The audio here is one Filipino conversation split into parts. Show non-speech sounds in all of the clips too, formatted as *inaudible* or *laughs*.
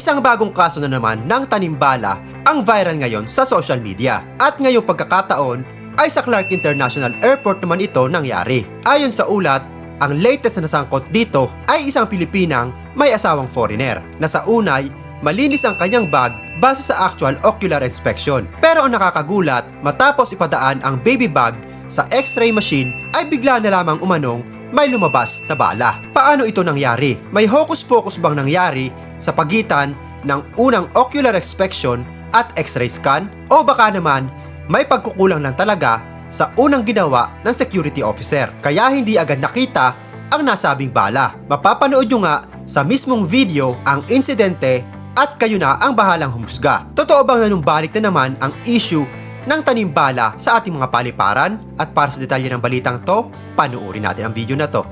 Isang bagong kaso na naman ng tanimbala ang viral ngayon sa social media. At ngayong pagkakataon ay sa Clark International Airport naman ito nangyari. Ayon sa ulat, ang latest na nasangkot dito ay isang Pilipinang may asawang foreigner na sa unay malinis ang kanyang bag base sa actual ocular inspection. Pero ang nakakagulat, matapos ipadaan ang baby bag sa x-ray machine ay bigla na lamang umanong may lumabas na bala. Paano ito nangyari? May hocus-pocus bang nangyari sa pagitan ng unang ocular inspection at x-ray scan? O baka naman may pagkukulang lang talaga sa unang ginawa ng security officer kaya hindi agad nakita ang nasabing bala. Mapapanood nyo nga sa mismong video ang insidente at kayo na ang bahalang humusga. Totoo bang nanumbalik na naman ang issue ng tanimbala sa ating mga paliparan? At para sa detalye ng balitang to, panuorin natin ang video na to.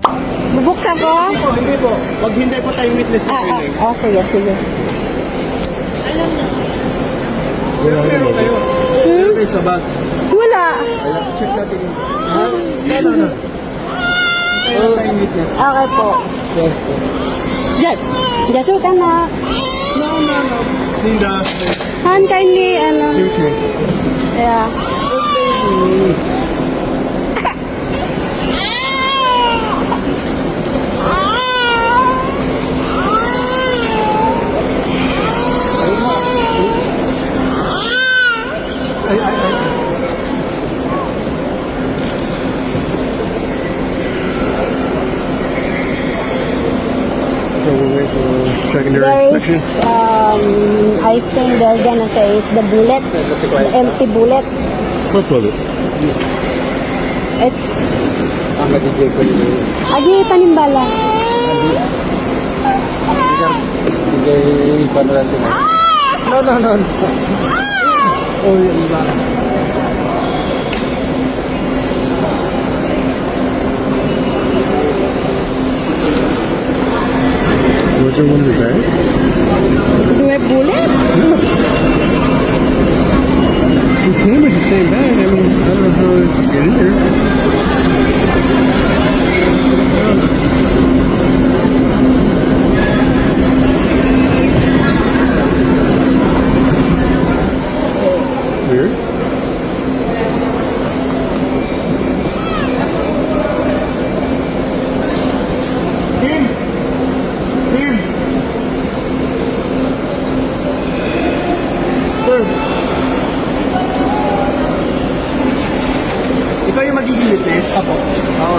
Bubuksan ko? Hindi po, hindi po. Pag hindi po tayo witness sa Ah, ah, oh, sige, sige. Meron kayo. Meron kayo sa bag. Wala. Ayan, check natin yung... Ha? No, no. Meron tayong witness. Okay po. Okay. Just, just wait na. No, no, no. Linda. Han, kindly, ano. Yeah. Ay, ay, ay. So we're waiting for secondary There is, um, I think they're gonna say it's the bullet, the empty bullet. What bullet? It's, yung... agi, tanimbala. Bigay pa na natin. No, no, no. Oh, yun lang. Was there one in the bag? Do we have bullet? It came with the same bag. I mean, I don't know how it get in there.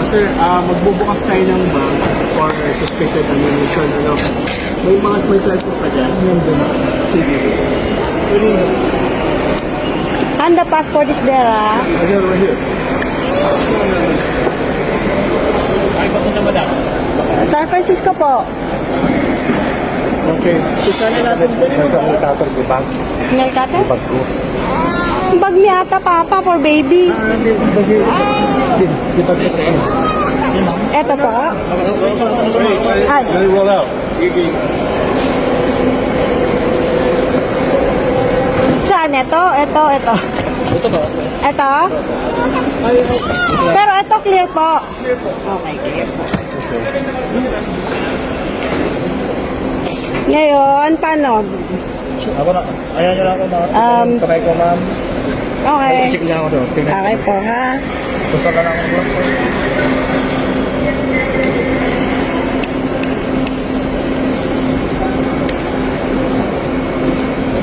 Sir. ah magbubukas tayo ng bank for suspected ammunition. Ano? May mga may cellphone pa dyan? Nandun. Sige. Sige. Han, the passport is there, ah. Right here, right here. San Francisco po. Okay. So, sana natin Nasa monitor, di ba? Nail cutter? Bag ko. Bag mi ata, papa, for baby. Ah, Eto po. Ay, well out. saan? Ito, ito, ito. Ito ba? Ito? Pero ito clear po. Okay, clear po. Ngayon, paano? Ako na. Ayan nyo lang ako Um, kamay ko, ma'am. Okay. Check lang ako doon. Okay po, ha? Susunod lang ako doon.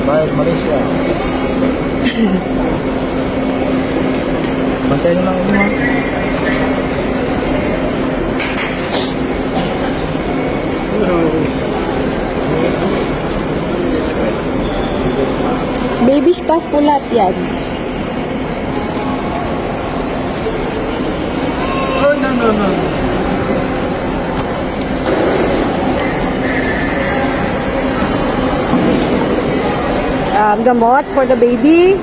Bayad Malaysia. *laughs* Bantay nyo lang ako. Baby stuff po lahat yan. no, no. Um, gamot for the baby.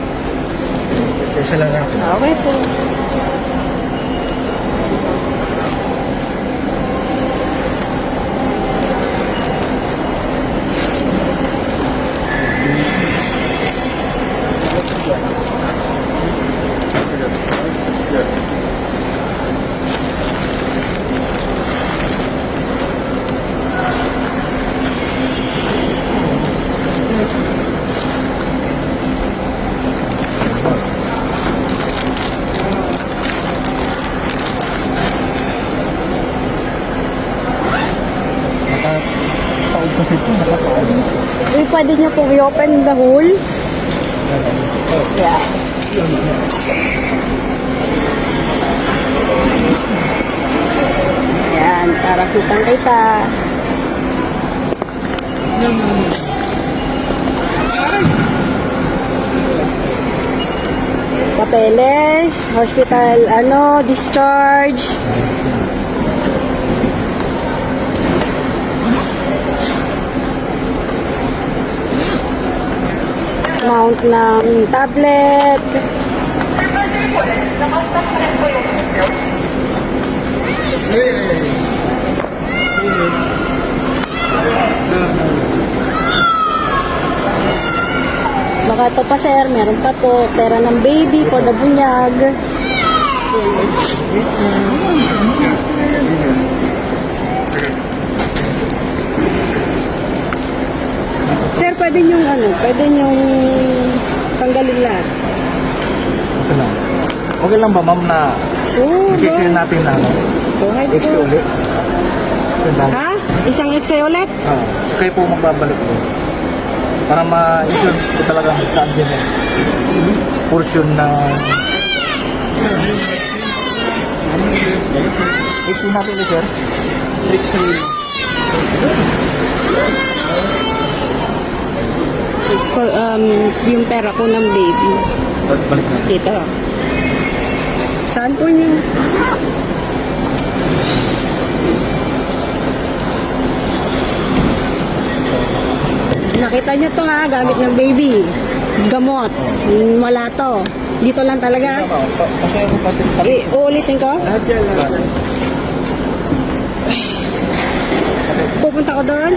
Sure sila. Ah, okay po. Thank you. Eh, pwede nyo pong i-open the hole. Yeah. Yan, para kitang kita. Papeles, hospital, ano, discharge. Mount ng tablet. Baka ito pa sir, meron pa po pera ng baby for the bunyag. Sir, pwede yung ano, pwede yung tanggalin lahat. Okay lang. Okay lang ba, ma'am, na Oo, i-share natin na ano? Go ahead po. ulit? Sandali. Ha? Isang X-ray ulit? Ah, so kayo po magbabalik ulit. Para ma-issue ko talaga saan din eh. Portion na... X-ray natin ulit, sir. Yung pera ko ng baby. Balik na. Dito. Saan po niyo? Nakita niyo to ha, gamit ng baby. Gamot. Wala to. Dito lang talaga. Kasi ako pati I uulitin ko? Lahat yan. Pupunta ko doon?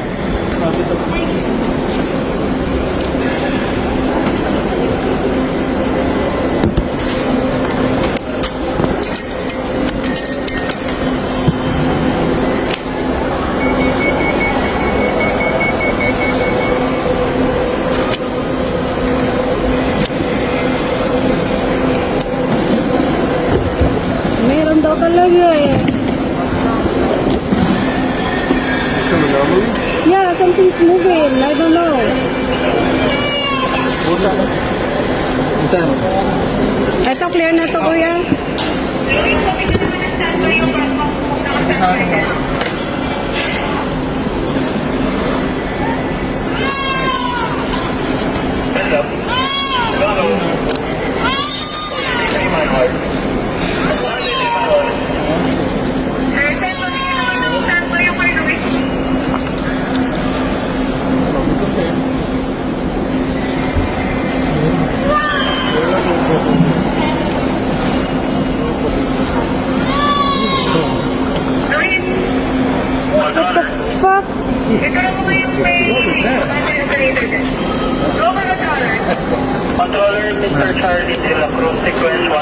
Meron daw talaga eh. Yeah, something's moving. I don't know. Pusa. Ito. Ito, clear na to, kuya.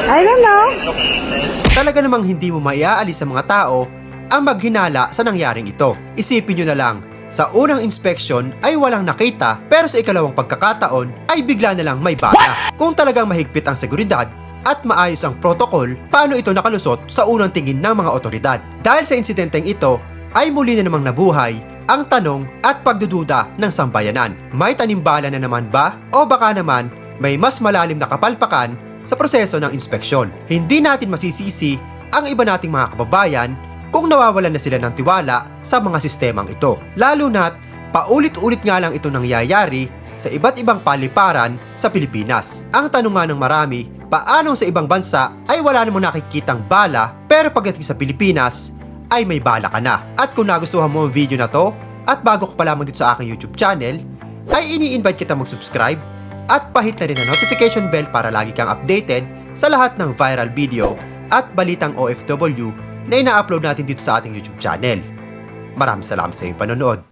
I don't know. Talaga namang hindi mo maiaalis sa mga tao ang maghinala sa nangyaring ito. Isipin nyo na lang, sa unang inspeksyon ay walang nakita pero sa ikalawang pagkakataon ay bigla na lang may bala. Kung talagang mahigpit ang seguridad at maayos ang protocol, paano ito nakalusot sa unang tingin ng mga otoridad? Dahil sa insidenteng ito, ay muli na namang nabuhay ang tanong at pagdududa ng sambayanan. May tanimbala na naman ba? O baka naman may mas malalim na kapalpakan sa proseso ng inspeksyon. Hindi natin masisisi ang iba nating mga kababayan kung nawawalan na sila ng tiwala sa mga sistemang ito. Lalo na't paulit-ulit nga lang ito nangyayari sa iba't ibang paliparan sa Pilipinas. Ang tanong nga ng marami, paano sa ibang bansa ay wala namang nakikitang bala pero pagdating sa Pilipinas ay may bala ka na. At kung nagustuhan mo ang video na to at bago ka pa lamang dito sa aking YouTube channel, ay ini-invite kita mag-subscribe at pahit na rin ang notification bell para lagi kang updated sa lahat ng viral video at balitang OFW na ina-upload natin dito sa ating YouTube channel. Maraming salamat sa iyong panonood.